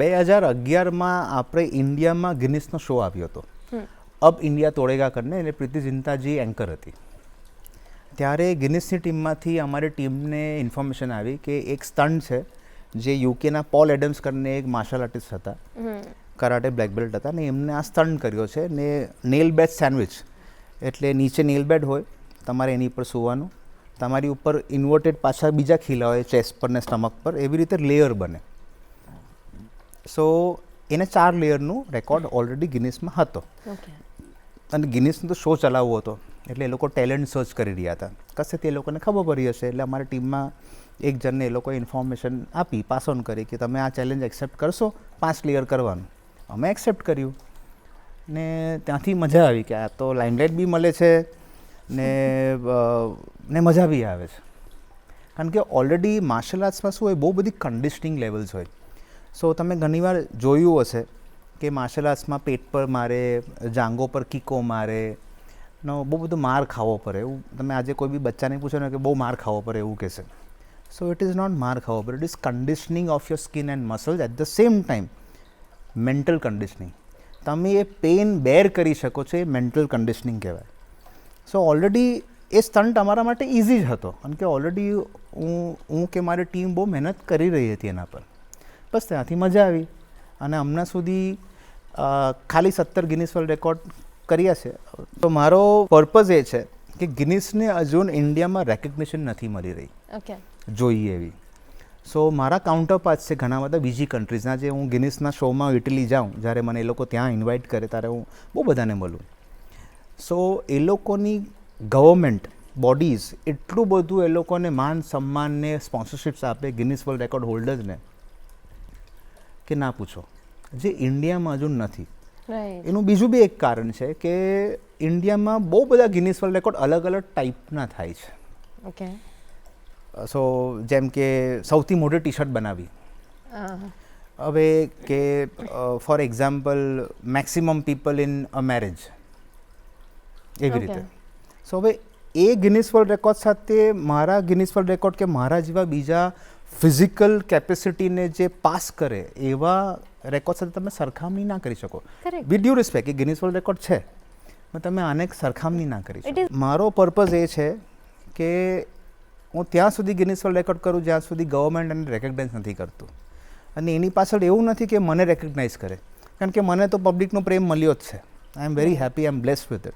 બે હજાર અગિયારમાં આપણે ઇન્ડિયામાં ગિનિસનો શો આવ્યો હતો. અબ ઇન્ડિયા તોડેગા કરીને એને પ્રીતિ જિંતાજી એન્કર હતી. ત્યારે ગિનિસની ટીમમાંથી અમારી ટીમને ઇન્ફોર્મેશન આવી કે એક સ્ટન્ટ છે જે યુકેના પોલ એડમ્સ કરીને એક માર્શલ આર્ટિસ્ટ હતા. કરાટે બ્લેક બેલ્ટ હતા ને એમને આ સ્ટન્ટ કર્યો છે ને નેલ બેડ સેન્ડવિચ એટલે નીચે નેલ બેડ હોય તમારે એની ઉપર સૂવાનું. તમારી ઉપર ઇન્વર્ટેડ પાછા બીજા ખીલા હોય ચેસ્ટ પર ને સ્ટમક પર એવી રીતે લેયર બને. સો એને ચાર લેયરનું રેકોર્ડ ઓલરેડી ગિનિસમાં હતો. અને ગિનિસનો તો શો ચલાવવો હતો. એટલે એ લોકો ટેલેન્ટ સર્ચ કરી રહ્યા હતા. કશે તે લોકોને ખબર પડી હશે? એટલે અમારી ટીમમાં એક જણને એ લોકોએ ઇન્ફોર્મેશન આપી પાસ ઓન કરી કે તમે આ ચેલેન્જ એક્સેપ્ટ કરશો? પાંચ ક્લિયર કરવાનું. અમે એક્સેપ્ટ કર્યું. ને ત્યાંથી મજા આવી કે આ તો લાઇમલાઇટ બી મળે છે ને ને મજા બી આવે છે. કારણ કે ઓલરેડી માર્શલ આર્ટ્સમાં શું હોય બહુ બધી કન્ડિશનિંગ લેવલ્સ હોય. સો તમે ઘણીવાર જોયું હશે કે માર્શલ આર્ટ્સમાં પેટ પર મારે જાંગો પર કિકો મારે, નો બહુ બધો માર ખાવો પડે. એવું તમે આજે કોઈ બી બચ્ચાને પૂછો ને કે બહુ માર ખાવો પડે એવું કહેશે. સો ઇટ ઇઝ નોટ માર ખાવો પડે. It is conditioning of your skin and muscles at the same time mental conditioning તમે એ પેન બેર કરી શકો છો, એ મેન્ટલ કન્ડિશનિંગ કહેવાય. સો ઓલરેડી એ સ્ટન્ટ અમારા માટે ઇઝી જ હતો. કારણ કે ઓલરેડી હું હું કે મારી ટીમ બહુ મહેનત કરી રહી હતી એના પર. બસ ત્યાંથી મજા આવી. અને હમણાં સુધી ખાલી સત્તર ગિનિસ વર્લ્ડ રેકોર્ડ કર્યા છે. તો મારો પર્પઝ એ છે કે ગિનિસને હજુ ઇન્ડિયામાં રેકગ્નિશન નથી મળી રહી. ઓકે જોઈએ એવી. સો મારા કાઉન્ટર પાર્ટ છે ઘણા બધા બીજી કન્ટ્રીઝના જે હું ગિનિસના શોમાં ઇટલી જાઉં જ્યારે મને એ લોકો ત્યાં ઇન્વાઇટ કરે ત્યારે હું બહુ બધાને મળું. સો એ લોકોની ગવર્મેન્ટ બોડીઝ એટલું બધું એ લોકોને માન સન્માનને સ્પોન્સરશિપ્સ આપે ગિનિસ વર્લ્ડ રેકોર્ડ હોલ્ડર્સને કે ના પૂછો. જે ઇન્ડિયામાં હજુ નથી. એનું બીજું બી એક કારણ છે કે ઇન્ડિયામાં બહુ બધા ગિનિસ વર્લ્ડ રેકોર્ડ અલગ અલગ ટાઈપના થાય છે. ઓકે સો જેમ કે સૌથી મોટી ટી શર્ટ બનાવી હવે કે for example maximum people in a marriage એવી રીતે. સો હવે એ ગિનિસ વર્લ્ડ રેકોર્ડ સાથે મારા ગિનિસ વર્લ્ડ રેકોર્ડ કે મારા જેવા બીજા ફિઝિકલ કેપેસિટીને જે પાસ કરે એવા રેકોર્ડ સાથે તમે સરખામણી ના કરી શકો. વિથ ડ્યુ રિસ્પેક્ટ કે ગિનિસ વર્લ્ડ રેકોર્ડ છે. પણ તમે આને સરખામણી ના કરી શકો. મારો પર્પઝ એ છે કે હું ત્યાં સુધી ગિનિસ વર્લ્ડ રેકોર્ડ કરું જ્યાં સુધી ગવર્મેન્ટ એને રેકગ્નાઇઝ નથી કરતું. અને એની પાછળ એવું નથી કે મને રેકગ્નાઇઝ કરે. કારણ કે મને તો પબ્લિકનો પ્રેમ મળ્યો જ છે. I am very happy I am blessed with it